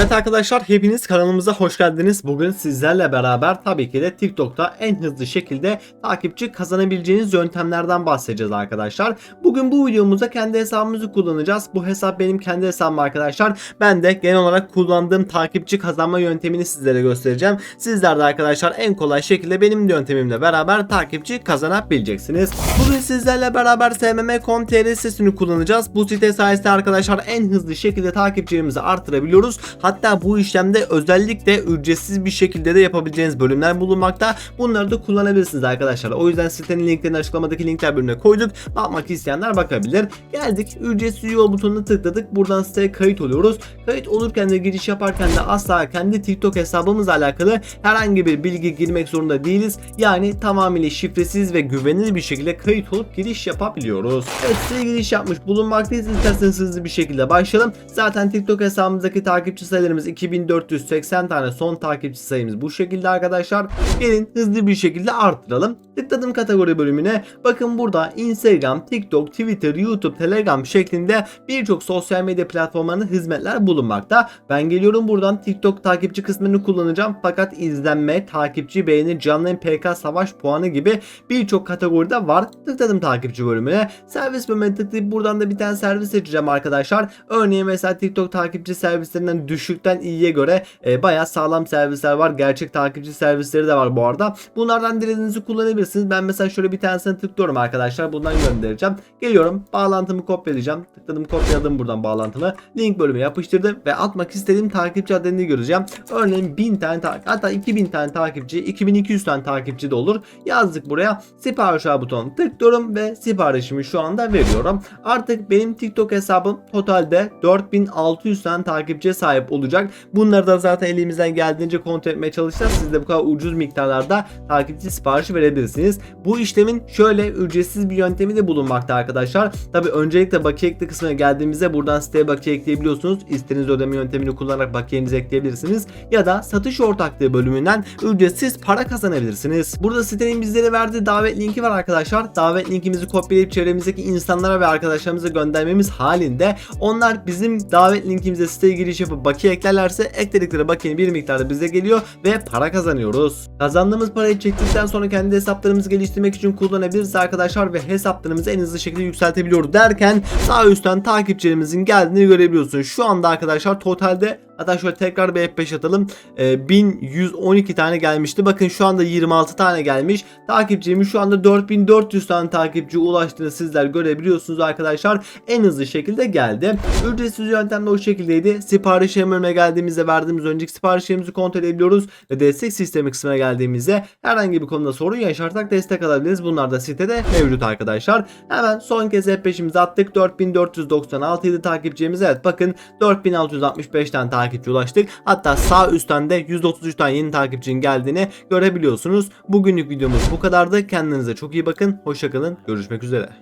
Evet arkadaşlar hepiniz kanalımıza hoş geldiniz. Bugün sizlerle beraber tabii ki de TikTok'ta en hızlı şekilde takipçi kazanabileceğiniz yöntemlerden bahsedeceğiz arkadaşlar. Bugün bu videomuzda kendi hesabımızı kullanacağız. Bu hesap benim kendi hesabım arkadaşlar. Ben de genel olarak kullandığım takipçi kazanma yöntemini sizlere göstereceğim. Sizler de arkadaşlar en kolay şekilde benim yöntemimle beraber takipçi kazanabileceksiniz. Bugün sizlerle beraber smm.com.tr sitesini kullanacağız. Bu site sayesinde arkadaşlar en hızlı şekilde takipçilerimizi artırabiliyoruz. Hatta bu işlemde özellikle ücretsiz bir şekilde de yapabileceğiniz bölümler bulunmakta. Bunları da kullanabilirsiniz arkadaşlar. O yüzden sitenin linklerini açıklamadaki linkler bölümüne koyduk. Bakmak isteyenler bakabilir. Geldik ücretsiz üye butonuna tıkladık. Buradan siteye kayıt oluyoruz. Kayıt olurken de giriş yaparken de asla kendi TikTok hesabımızla alakalı herhangi bir bilgi girmek zorunda değiliz. Yani tamamıyla şifresiz ve güvenilir bir şekilde kayıt olup giriş yapabiliyoruz. Evet siteye giriş yapmış bulunmaktayız. İsterseniz hızlı bir şekilde başlayalım. Zaten TikTok hesabımızdaki takipçi sayılarımız 2480 tane son takipçi sayımız bu şekilde arkadaşlar. Gelin hızlı bir şekilde arttıralım. Tıkladım kategori bölümüne. Bakın burada Instagram, TikTok, Twitter, YouTube, Telegram şeklinde birçok sosyal medya platformlarında hizmetler bulunmakta. Ben geliyorum buradan TikTok takipçi kısmını kullanacağım. Fakat izlenme, takipçi, beğeni, canlı PK, savaş puanı gibi birçok kategoride var. Tıkladım takipçi bölümüne. Servis bölümüne tıklayıp buradan da bir tane servis seçeceğim arkadaşlar. Örneğin mesela TikTok takipçi servislerinden düşükten iyiye göre e, bayağı sağlam servisler var. Gerçek takipçi servisleri de var bu arada. Bunlardan dilediğinizi kullanabilirsiniz. Ben mesela şöyle bir tanesini tıklıyorum arkadaşlar. Bundan göndereceğim. Geliyorum. Bağlantımı kopyalayacağım. Tıkladım kopyaladım buradan bağlantımı. Link bölümüne yapıştırdım ve atmak istediğim takipçi adını göreceğim. Örneğin 1000 tane hatta 2000 tane takipçi 2200 tane takipçi de olur. Yazdık buraya. Sipariş al butonuna tıklıyorum ve siparişimi şu anda veriyorum. Artık benim TikTok hesabım totalde 4600 tane takipçiye sahip olacak. Bunları da zaten elimizden geldiğince kontrol etmeye çalışacağız. Siz de bu kadar ucuz miktarlarda takipçi siparişi verebilirsiniz. Bu işlemin şöyle ücretsiz bir yöntemi de bulunmakta arkadaşlar. Tabi öncelikle bakiye ekle kısmına geldiğimizde buradan siteye bakiye ekleyebiliyorsunuz. İstediğiniz ödeme yöntemini kullanarak bakiyenizi ekleyebilirsiniz. Ya da satış ortaklığı bölümünden ücretsiz para kazanabilirsiniz. Burada sitenin bizlere verdiği davet linki var arkadaşlar. Davet linkimizi kopyalayıp çevremizdeki insanlara ve arkadaşlarımıza göndermemiz halinde onlar bizim davet linkimize siteye giriş yapıp bakiye eklerlerse ekledikleri bakiyenin bir miktarda bize geliyor ve para kazanıyoruz. Kazandığımız parayı çektikten sonra kendi hesaplarımızı geliştirmek için kullanabiliriz arkadaşlar ve hesaplarımızı en hızlı şekilde yükseltebiliyoruz derken sağ üstten takipçilerimizin geldiğini görebiliyorsunuz. Şu anda arkadaşlar totalde Hatta şöyle tekrar bir F5 atalım. Ee, 1112 tane gelmişti. Bakın şu anda 26 tane gelmiş. Takipçimiz şu anda 4400 tane takipçi ulaştığını sizler görebiliyorsunuz arkadaşlar. En hızlı şekilde geldi. Ücretsiz yöntem de o şekildeydi. Sipariş bölümüne geldiğimizde verdiğimiz önceki siparişlerimizi kontrol edebiliyoruz. Ve destek sistemi kısmına geldiğimizde herhangi bir konuda sorun yaşarsak destek alabiliriz. Bunlar da sitede mevcut arkadaşlar. Hemen son kez F5'imizi attık. 4496 idi takipçimiz. Evet bakın 4665 tane takipçi ulaştık. Hatta sağ üstten de 133 tane yeni takipçinin geldiğini görebiliyorsunuz. Bugünlük videomuz bu kadardı. Kendinize çok iyi bakın. Hoşçakalın. Görüşmek üzere.